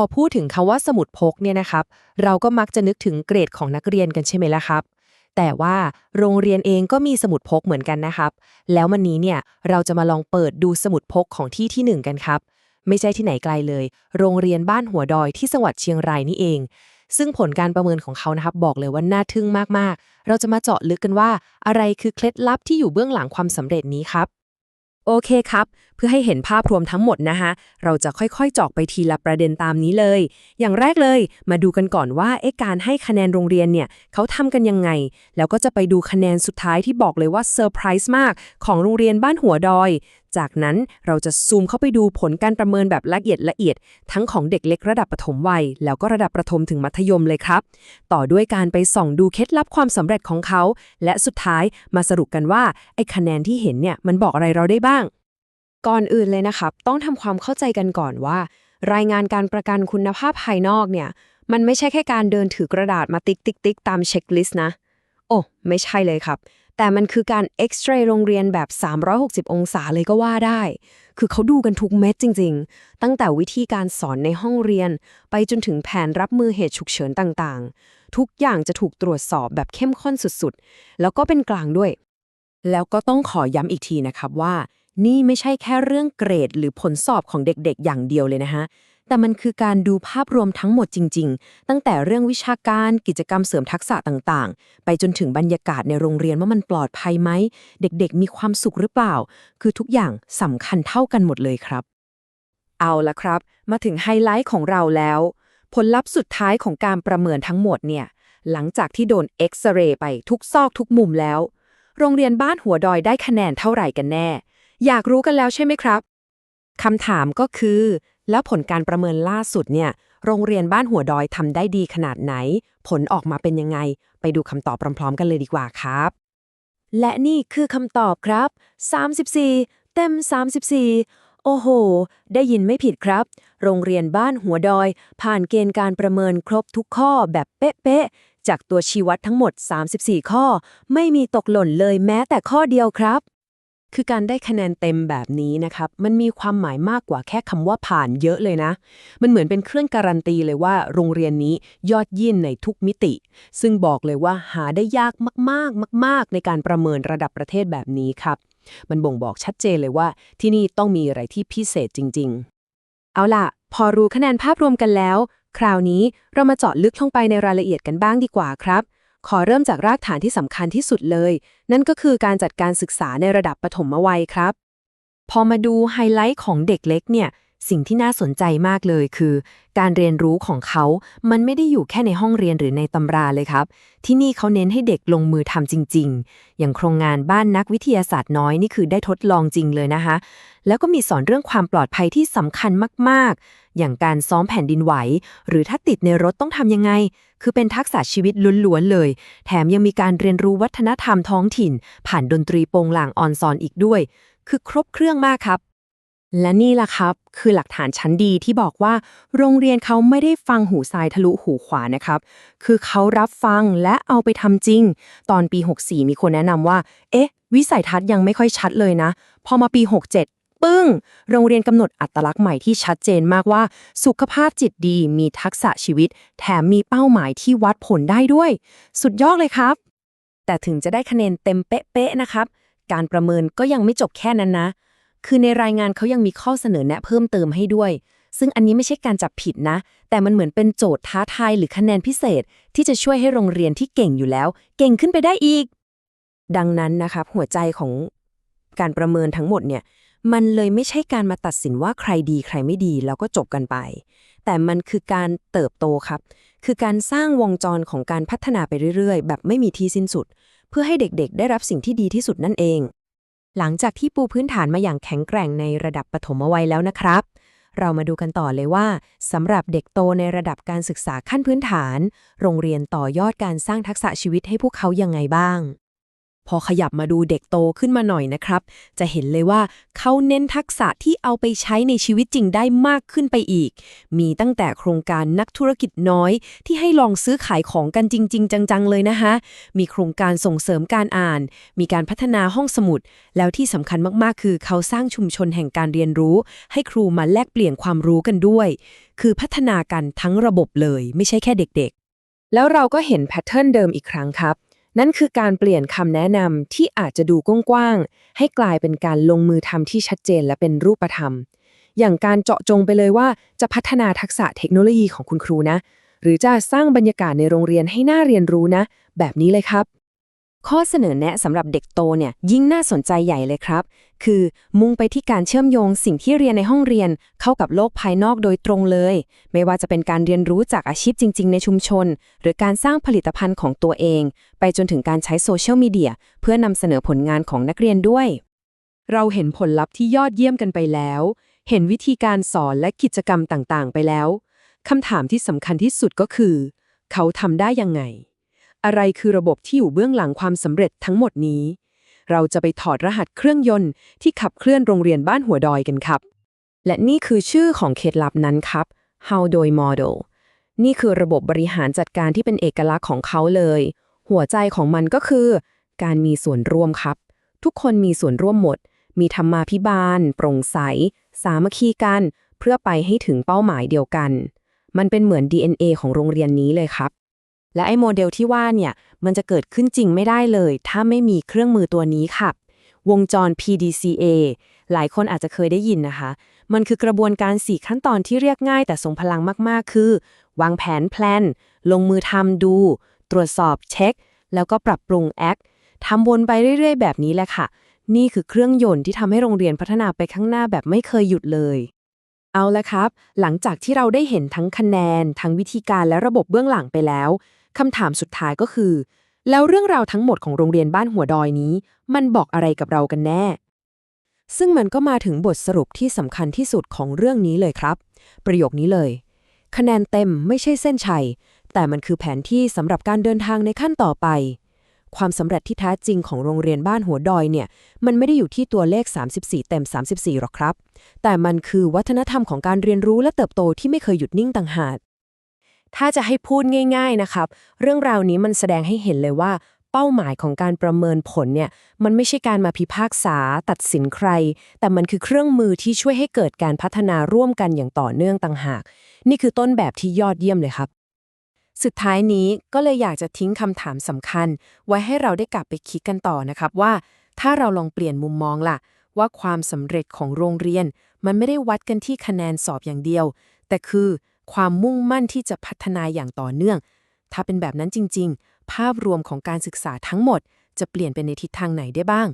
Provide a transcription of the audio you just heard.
พอพูดถึงคำว่าสมุดพกเนี่ยนะครับ เราก็มักจะนึกถึงเกรดของนักเรียนกันใช่ไหมล่ะครับ แต่ว่าโรงเรียนเองก็มีสมุดพกเหมือนกันนะครับ แล้ววันนี้เนี่ยเราจะมาลองเปิดดูสมุดพกของที่ที่หนึ่งกันครับ ไม่ใช่ที่ไหนไกลเลย โรงเรียนบ้านหัวดอยที่จังหวัดเชียงรายนี่เอง ซึ่งผลการประเมินของเขานะครับ บอกเลยว่าน่าทึ่งมากๆ เราจะมาเจาะลึกกันว่า อะไรคือเคล็ดลับที่อยู่เบื้องหลังความสำเร็จนี้ครับ โอเคครับ เพื่อให้เห็นภาพรวมทั้งหมดนะคะเราจะค่อยๆเจาะไปทีละประเด็นตามนี้เลย อย่างแรกเลย มาดูกันก่อนว่าไอ้การให้คะแนนโรงเรียนเนี่ยเขาทำกันยังไง แล้วก็จะไปดูคะแนนสุดท้ายที่บอกเลยว่าเซอร์ไพรส์มากของโรงเรียนบ้านหัวดอยจากนั้นเราจะซูมเข้าไปดูผลการประเมินแบบละเอียดละเอียด ทั้งของเด็กเล็กระดับประถมวัย แล้วก็ระดับประถมถึงมัธยมเลยครับ ต่อด้วยการไปส่องดูเคล็ดลับความสำเร็จของเขา และสุดท้ายมาสรุปกันว่าไอ้คะแนนที่เห็นเนี่ยมันบอกอะไรเราได้บ้าง ก่อนอื่นเลยนะครับ ต้องทำความเข้าใจกันก่อนว่า รายงานการประกันคุณภาพภายนอกเนี่ยมันไม่ใช่แค่การเดินถือกระดาษมาติ๊กติ๊กติ๊กตามเช็คลิสต์นะ โอ้ ไม่ใช่เลยครับ แต่มันคือการเอ็กซเรย์โรงเรียนแบบ 360 องศาเลยก็ว่าได้ คือเขาดูกันทุกเม็ดจริง ๆ ตั้งแต่วิธีการสอนในห้องเรียน ไปจนถึงแผนรับมือเหตุฉุกเฉินต่างๆ ทุกอย่างจะถูกตรวจสอบแบบเข้มข้นสุดๆ แล้วก็เป็นกลางด้วย แล้วก็ต้องขอย้ำอีกทีนะครับว่า นี่ไม่ใช่แค่เรื่องเกรดหรือผลสอบของเด็กๆ อย่างเดียวเลยนะฮะ แต่มันคือการดูภาพรวมทั้งหมดจริง ๆ ตั้งแต่เรื่องวิชาการกิจกรรมเสริมทักษะต่างๆ ไปจนถึงบรรยากาศในโรงเรียนว่ามันปลอดภัยไหม เด็กๆ มีความสุขหรือเปล่า คือทุกอย่างสำคัญเท่ากันหมดเลยครับ เอาละครับ มาถึงไฮไลท์ของเราแล้ว ผลลัพธ์สุดท้ายของการประเมินทั้งหมดเนี่ย หลังจากที่โดนเอ็กซเรย์ไปทุกซอกทุกมุมแล้ว โรงเรียนบ้านหัวดอยได้คะแนนเท่าไหร่กันแน่ อยากรู้กันแล้วใช่ไหมครับคำถามก็คือ แล้วผลการประเมินล่าสุดเนี่ย โรงเรียนบ้านหัวดอยทำได้ดีขนาดไหน ผลออกมาเป็นยังไง ไปดูคำตอบพร้อม ๆ กันเลยดีกว่าครับ และนี่คือคำตอบครับ 34 เต็ม 34 โอ้โห ได้ยินไม่ผิดครับ โรงเรียนบ้านหัวดอย ผ่านเกณฑ์การประเมินครบทุกข้อแบบเป๊ะๆจากตัวชี้วัดทั้งหมด 34 ข้อ ไม่มีตกหล่นเลยแม้แต่ข้อเดียวครับ คือการได้คะแนนเต็มแบบนี้นะครับ มันมีความหมายมากกว่าแค่คำว่าผ่านเยอะเลยนะ มันเหมือนเป็นเครื่องการันตีเลยว่า โรงเรียนนี้ยอดเยี่ยมในทุกมิติ ซึ่งบอกเลยว่าหาได้ยากมากๆ มาก ๆ ในการประเมินระดับประเทศแบบนี้ครับ มันบ่งบอกชัดเจนเลยว่า ที่นี่ต้องมีอะไรที่พิเศษจริง ๆ เอาล่ะ พอรู้คะแนนภาพรวมกันแล้ว คราวนี้เรามาเจาะลึกลงไปในรายละเอียดกันบ้างดีกว่าครับ ขอเริ่มจากรากฐานที่สำคัญที่สุดเลย นั่นก็คือการจัดการศึกษาในระดับปฐมวัยครับ พอมาดูไฮไลท์ของเด็กเล็กเนี่ย สิ่งที่น่าสนใจมากเลยคือ การเรียนรู้ของเขา มันไม่ได้อยู่แค่ในห้องเรียนหรือในตำราเลยครับ ที่นี่เขาเน้นให้เด็กลงมือทำจริง ๆ อย่างโครงงานบ้านนักวิทยาศาสตร์น้อยนี่คือได้ทดลองจริงเลยนะคะ แล้วก็มีสอนเรื่องความปลอดภัยที่สำคัญมากๆ อย่างการซ้อมแผ่นดินไหว หรือถ้าติดในรถต้องทำยังไง คือเป็นทักษะชีวิตล้วนๆเลย แถมยังมีการเรียนรู้วัฒนธรรมท้องถิ่น ผ่านดนตรีโปงลางออนซอนอีกด้วย คือครบเครื่องมากครับ และนี่ล่ะครับ คือหลักฐานชั้นดีที่บอกว่า โรงเรียนเขาไม่ได้ฟังหูซ้ายทะลุหูขวานะครับ คือเขารับฟังและเอาไปทำจริง ตอนปี 64 มีคนแนะนำว่า เอ๊ะ วิสัยทัศน์ยังไม่ค่อยชัดเลยนะ พอมาปี 67 ปึ้ง โรงเรียนกำหนดอัตลักษณ์ใหม่ที่ชัดเจนมากว่า สุขภาพจิตดีมีทักษะชีวิต แถมมีเป้าหมายที่วัดผลได้ด้วย สุดยอดเลยครับ แต่ถึงจะได้คะแนนเต็มเป๊ะๆนะครับ การประเมินก็ยังไม่จบแค่นั้นนะ คือในรายงานเขายังมีข้อเสนอแนะเพิ่มเติมให้ด้วย ซึ่งอันนี้ไม่ใช่การจับผิดนะ แต่มันเหมือนเป็นโจทย์ท้าทายหรือคะแนนพิเศษ ที่จะช่วยให้โรงเรียนที่เก่งอยู่แล้ว เก่งขึ้นไปได้อีก ดังนั้นนะครับหัวใจของการประเมินทั้งหมดเนี่ยมันเลยไม่ใช่การมาตัดสินว่าใครดีใครไม่ดีแล้วก็จบกันไป แต่มันคือการเติบโตครับ คือการสร้างวงจรของการพัฒนาไปเรื่อยๆ แบบไม่มีที่สิ้นสุด เพื่อให้เด็กๆ ได้รับสิ่งที่ดีที่สุดนั่นเอง หลังจากที่ปูพื้นฐานมาอย่างแข็งแกร่งในระดับปฐมวัยแล้วนะครับ เรามาดูกันต่อเลยว่าสำหรับเด็กโตในระดับการศึกษาขั้นพื้นฐาน โรงเรียนต่อยอดการสร้างทักษะชีวิตให้พวกเขายังไงบ้าง พอขยับมาดูเด็กโตขึ้นมาหน่อยนะครับ จะเห็นเลยว่าเขาเน้นทักษะที่เอาไปใช้ในชีวิตจริงได้มากขึ้นไปอีก มีตั้งแต่โครงการนักธุรกิจน้อย ที่ให้ลองซื้อขายของกันจริง ๆ จังๆเลยนะคะมีโครงการส่งเสริมการอ่าน มีการพัฒนาห้องสมุด แล้วที่สำคัญมากๆ คือเขาสร้างชุมชนแห่งการเรียนรู้ ให้ครูมาแลกเปลี่ยนความรู้กันด้วย คือพัฒนากันทั้งระบบเลย ไม่ใช่แค่เด็กๆ แล้วเราก็เห็นแพทเทิร์นเดิมอีกครั้งครับ นั่นคือการเปลี่ยนคำแนะนำที่อาจจะดูกว้างๆให้กลายเป็นการลงมือทำที่ชัดเจนและเป็นรูปธรรม อย่างการเจาะจงไปเลยว่าจะพัฒนาทักษะเทคโนโลยีของคุณครูนะ หรือจะสร้างบรรยากาศในโรงเรียนให้น่าเรียนรู้นะ แบบนี้เลยครับ ข้อเสนอแนะสำหรับเด็กโตเนี่ยยิ่งน่าสนใจใหญ่เลยครับ คือมุ่งไปที่การเชื่อมโยงสิ่งที่เรียนในห้องเรียน เข้ากับโลกภายนอกโดยตรงเลย ไม่ว่าจะเป็นการเรียนรู้จากอาชีพจริง ๆ ในชุมชน หรือการสร้างผลิตภัณฑ์ของตัวเอง ไปจนถึงการใช้โซเชียลมีเดียเพื่อนำเสนอผลงานของนักเรียนด้วย เราเห็นผลลัพธ์ที่ยอดเยี่ยมกันไปแล้ว เห็นวิธีการสอนและกิจกรรมต่างๆ ไปแล้วคำถามที่สำคัญที่สุดก็คือ เขาทำได้ยังไง อะไรคือระบบที่อยู่เบื้องหลังความสำเร็จทั้งหมดนี้ เราจะไปถอดรหัสเครื่องยนต์ที่ขับเคลื่อนโรงเรียนบ้านหัวดอยกันครับ และนี่คือชื่อของเคล็ดลับนั้นครับ How โดย Model นี่คือระบบบริหารจัดการที่เป็นเอกลักษณ์ของเขาเลย หัวใจของมันก็คือ การมีส่วนร่วมครับ ทุกคนมีส่วนร่วมหมด มีธรรมาภิบาล โปร่งใส สามัคคีกัน เพื่อไปให้ถึงเป้าหมายเดียวกัน มันเป็นเหมือน DNA ของโรงเรียนนี้เลยครับ และไอ้โมเดลที่ว่าเนี่ยมันจะเกิดขึ้นจริงไม่ได้เลย ถ้าไม่มีเครื่องมือตัวนี้ค่ะ วงจร PDCA หลายคนอาจจะเคยได้ยินนะคะ มันคือกระบวนการ 4 ขั้นตอนที่เรียกง่ายแต่ทรงพลังมาก ๆ คือ วางแผนแพลน ลงมือทำดู ตรวจสอบเช็ค แล้วก็ปรับปรุงแอคทำวนไปเรื่อย ๆ แบบนี้แหละค่ะ นี่คือเครื่องยนต์ที่ทำให้โรงเรียนพัฒนาไปข้างหน้าแบบไม่เคยหยุดเลย เอาละครับ หลังจากที่เราได้เห็นทั้งคะแนน ทั้งวิธีการและระบบเบื้องหลังไปแล้ว คำถามสุดท้ายก็คือ แล้วเรื่องราวทั้งหมดของโรงเรียนบ้านหัวดอยนี้ มันบอกอะไรกับเรากันแน่ ซึ่งมันก็มาถึงบทสรุปที่สำคัญที่สุดของเรื่องนี้เลยครับ ประโยคนี้เลย คะแนนเต็มไม่ใช่เส้นชัย แต่มันคือแผนที่สำหรับการเดินทางในขั้นต่อไป ความสำเร็จที่แท้จริงของโรงเรียนบ้านหัวดอยเนี่ย มันไม่ได้อยู่ที่ตัวเลข 34 เต็ม 34หรอกครับ แต่มันคือวัฒนธรรมของการเรียนรู้และเติบโตที่ไม่เคยหยุดนิ่งต่างหาก ถ้าจะให้พูดง่าย ๆนะครับ เรื่องราวนี้มันแสดงให้เห็นเลยว่า เป้าหมายของการประเมินผลเนี่ยมันไม่ใช่การมาพิพากษาตัดสินใคร แต่มันคือเครื่องมือที่ช่วยให้เกิดการพัฒนาร่วมกันอย่างต่อเนื่องต่างหาก นี่คือต้นแบบที่ยอดเยี่ยมเลยครับ สุดท้ายนี้ก็เลยอยากจะทิ้งคำถามสำคัญ ไว้ให้เราได้กลับไปคิดกันต่อนะครับว่า ถ้าเราลองเปลี่ยนมุมมองล่ะ ว่าความสำเร็จของโรงเรียน มันไม่ได้วัดกันที่คะแนนสอบอย่างเดียว แต่คือ ความมุ่งมั่นที่จะพัฒนาอย่างต่อเนื่อง ถ้าเป็นแบบนั้นจริง ๆ ภาพรวมของการศึกษาทั้งหมด จะเปลี่ยนไปในทิศทางไหนได้บ้าง